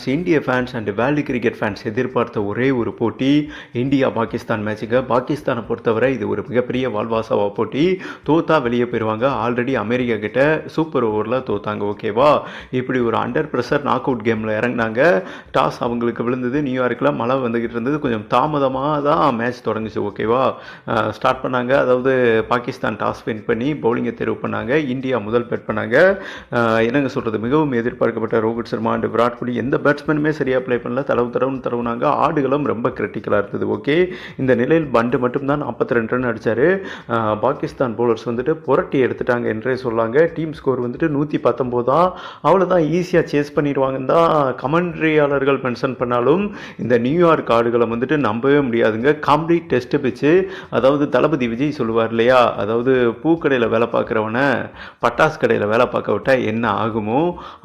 இந்திய fans and world cricket fans எதிர்பார்த்த ஒரே ஒரு போட்டி இந்தியா பாகிஸ்தான் மேட்சுக்கு பாகிஸ்தானை பொறுத்தவரை இது ஒரு மிகப்பெரிய வாழ்வாசாவா போட்டி. தோத்தா வெளியே போயிடுவாங்க ஆல்ரெடி அமெரிக்கா கிட்ட சூப்பர் ஓவரில் தோத்தாங்க. ஓகேவா இப்படி ஒரு அண்டர் ப்ரெஷர் நாக் அவுட் கேமில் இறங்கினாங்க. டாஸ் அவங்களுக்கு விழுந்தது. நியூயார்க்கில் மழை வந்துக்கிட்டு இருந்தது. கொஞ்சம் தாமதமாக தான் மேட்ச் தொடங்குச்சு. ஓகேவா ஸ்டார்ட் பண்ணாங்க. அதாவது பாகிஸ்தான் டாஸ் வின் பண்ணி பவுலிங்கை தேர்வு பண்ணாங்க. இந்தியா முதல் பேட் பண்ணாங்க. என்னங்க சொல்கிறது மிகவும் எதிர்பார்க்கப்பட்ட ரோஹித் சர்மா அண்ட் விராட் கோலி எந்த பேட்ஸ்மேனுமே சரியாக ப்ளே பண்ணல. தடவு தடவுன்னு தடவுனாங்க. ஆடுகளும் ரொம்ப கிரிட்டிக்கலாக இருந்தது. ஓகே இந்த நிலையில் பண்டு மட்டும்தான் நாற்பத்தி ரெண்டு ரன் அடித்தார் பாகிஸ்தான் பவுலர்ஸ் வந்துட்டு புரட்டி எடுத்துட்டாங்க என்றே சொல்லாங்க. டீம் ஸ்கோர் வந்துட்டு நூற்றி பத்தொம்போதா அவ்வளோதான் ஈஸியாக சேஸ் பண்ணிடுவாங்கன்னு தான் கமெண்ட்ரியாளர்கள் மென்ஷன் பண்ணாலும் இந்த நியூயார்க் ஆடுகளை வந்துட்டு நம்பவே முடியாதுங்க. கம்ப்ளீட் டெஸ்ட் பிச்சு அதாவது தளபதி விஜய் சொல்லுவார் இல்லையா? அதாவது பூக்கடையில் வேலை பார்க்குறவனை பட்டாசு கடையில் வேலை பார்க்க விட்டால் என்ன ஆகுமோ?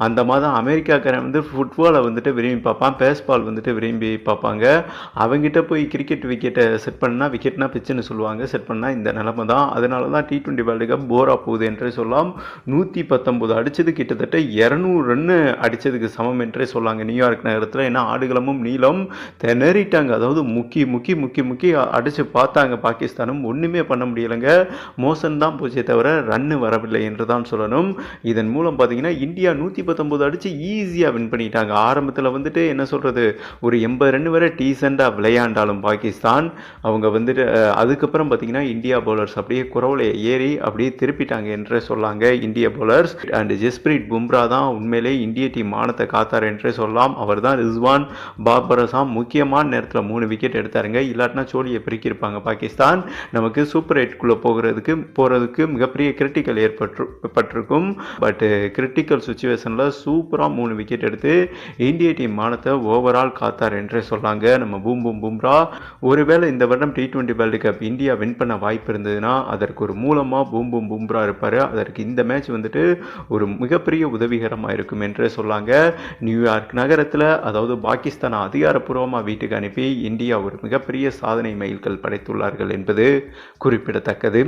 அந்த மாதிரி அமெரிக்காக்காரன் வந்து ஃபுட்பாலை வந்துட்டு விரும்பி பார்ப்பான். பேஸ்பால் வந்துட்டு விரும்பி பார்ப்பாங்க. அவங்ககிட்ட போய் கிரிக்கெட் விக்கெட்டை செட் பண்ணால் விக்கெட்னா பிச்சுன்னு சொல்லுவாங்க. செட் பண்ணால் இந்த நிலமை தான். அதனால தான் டி டுவெண்ட்டி வேர்ல்டு கப் போராக போகுது என்றே சொல்லலாம் நூற்றி பத்தொம்போது அடித்தது கிட்டத்தட்ட இரநூறு ரன்னு அடித்ததுக்கு சமம் என்றே சொல்லாங்க. நியூயார்க் நகரத்தில் ஏன்னா ஆடுகளமும் நீளம் திணறிட்டாங்க. அதாவது முக்கி முக்கி முக்கி முக்கி அடித்து பார்த்தாங்க. பாகிஸ்தானும் ஒன்றுமே பண்ண முடியலைங்க. மோசன் தான் போச்சே தவிர ரன்னு வரவில்லை என்று தான் சொல்லணும். இதன் மூலம் பார்த்தீங்கன்னா இந்தியா நூற்றி பத்தொம்போது அடித்து ஈஸியாக வின் பண்ணிட்டாங்க. ஆரம்பத்தில் வந்துட்டு என்ன சொல்கிறது ஒரு எண்பது ரன் வரை டீசெண்டாக விளையாண்டாலும் பாகிஸ்தான் அவங்க வந்துட்டு அதுக்கப்புறம் பார்த்தீங்கன்னா இந்தியா பவுலர்ஸ் அப்படியே குறவலை ஏறி அப்படியே திருப்பிட்டாங்க என்றே சொல்லாங்க இந்திய பவுலர்ஸ் அண்ட் ஜஸ்பிரீத் பும்ரா தான் உண்மையிலே இந்திய டீம் மானத்தை காத்தார் என்றே சொல்லலாம். அவர் தான் ரிஸ்வான் பாபரசாம் முக்கியமான நேரத்தில் மூணு விக்கெட் எடுத்தாருங்க. இல்லாட்டினா சோழியை பிரிக்கிருப்பாங்க பாகிஸ்தான். நமக்கு சூப்பர் எயிட்குள்ளே போகிறதுக்கு போகிறதுக்கு மிகப்பெரிய கிரிட்டிக்கல் ஏற்பட்டு பட்டிருக்கும். பட் கிரிட்டிக்கல் சுச்சுவேஷனில் சூப்பராக மூணு விக்கெட் எடுத்து இந்திய டீம் மானத்தை ஓவரால் காத்தார் என்றே சொன்னாங்க நம்ம பூம் பூம் பும்ரா. ஒருவேளை இந்த வருடம் T twenty world cup India win பண்ண வாய்ப்பு இருந்ததுன்னா அதற்கு ஒரு மூலமாக பூம் பூம் பும்ரா இருப்பார். அதற்கு இந்த மேட்ச் வந்துட்டு ஒரு மிகப்பெரிய உதவிகரமாக இருக்கும் என்றே சொன்னாங்க நியூயார்க் நகரத்தில் அதாவது பாகிஸ்தான் அதிகாரப்பூர்வமாக வீட்டுக்கு அனுப்பி இந்தியா ஒரு மிகப்பெரிய சாதனை மைல்கள் படைத்துள்ளார்கள் என்பது குறிப்பிடத்தக்கது.